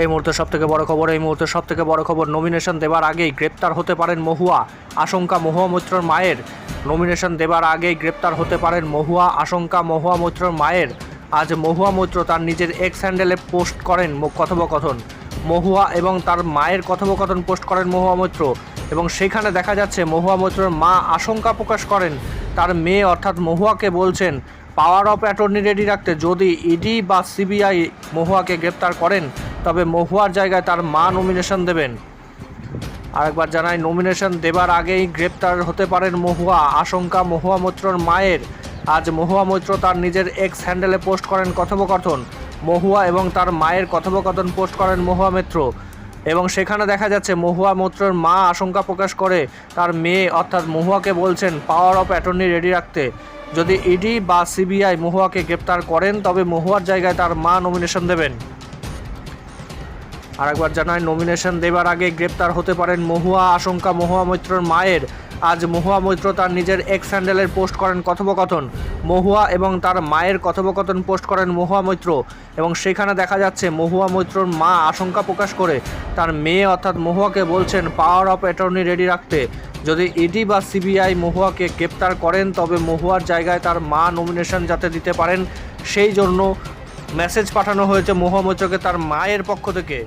এই মুহূর্তে সব থেকে বড় খবর, এই মুহূর্তে সব থেকে বড় খবর নমিনেশন দেবার আগেই গ্রেপ্তার হতে পারেন মহুয়া, আশঙ্কা মহুয়া মৈত্রর মায়ের। নমিনেশন দেবার আগেই গ্রেপ্তার হতে পারেন মহুয়া, আশঙ্কা মহুয়া মৈত্রর মায়ের। আজ মহুয়া মৈত্র তার নিজের এক্স হ্যান্ডেলে পোস্ট করেন কথোপকথন। মহুয়া এবং তার মায়ের কথোপকথন পোস্ট করেন মহুয়া মৈত্র এবং সেখানে দেখা যাচ্ছে মহুয়া মৈত্রর মা আশঙ্কা প্রকাশ করেন। তার মেয়ে অর্থাৎ মহুয়াকে বলছেন পাওয়ার অফ অ্যাটর্নি রেডি রাখতে যদি ইডি বা সিবিআই মহুয়াকে গ্রেপ্তার করেন তবে মহুয়ার জায়গায় তার মা নমিনেশন দেবেন। আরেকবার জানাই নমিনেশন দেবার আগেই গ্রেপ্তার হতে পারেন মহুয়া। আশঙ্কা মহুয়া মৈত্রর মায়ের। আজ মহুয়া মৈত্র তার নিজের এক্স হ্যান্ডেলে পোস্ট করেন কথোপকথন। মহুয়া এবং তার মায়ের কথোপকথন পোস্ট করেন মহুয়া মিত্র। এবং সেখানে দেখা যাচ্ছে, মহুয়া মৈত্রর মা আশঙ্কা প্রকাশ করে, তার মেয়ে অর্থাৎ মহুয়াকে বলছেন পাওয়ার অফ অ্যাটর্নি রেডি রাখতে। যদি ইডি বা সিবিআই মহুয়াকে গ্রেপ্তার করেন, তবে মহুয়ার জায়গায় তার মা নমিনেশন দেবেন। আরেকবার জানায় নমিনেশন দেবার আগে গ্রেপ্তার হতে পারেন মহুয়া আশঙ্কা মহুয়া মৈত্রর মায়ের। আজ মহুয়া মৈত্র তার নিজের এক্স হ্যান্ডেলের পোস্ট করেন কথোপকথন। মহুয়া এবং তার মায়ের কথোপকথন পোস্ট করেন মহুয়া মৈত্র। এবং সেখানে দেখা যাচ্ছে, মহুয়া মৈত্রর মা আশঙ্কা প্রকাশ করে, তার মেয়ে অর্থাৎ মহুয়াকে বলছেন পাওয়ার অফ অ্যাটর্নি রেডি রাখতে। যদি ইডি বা সিবিআই মহুয়াকে গ্রেপ্তার করেন, তবে মহুয়ার জায়গায় তার মা নমিনেশন যাতে দিতে পারেন, সেই জন্য মেসেজ পাঠানো হয়েছে মহুয়া মৈত্রকে তার মায়ের পক্ষ থেকে।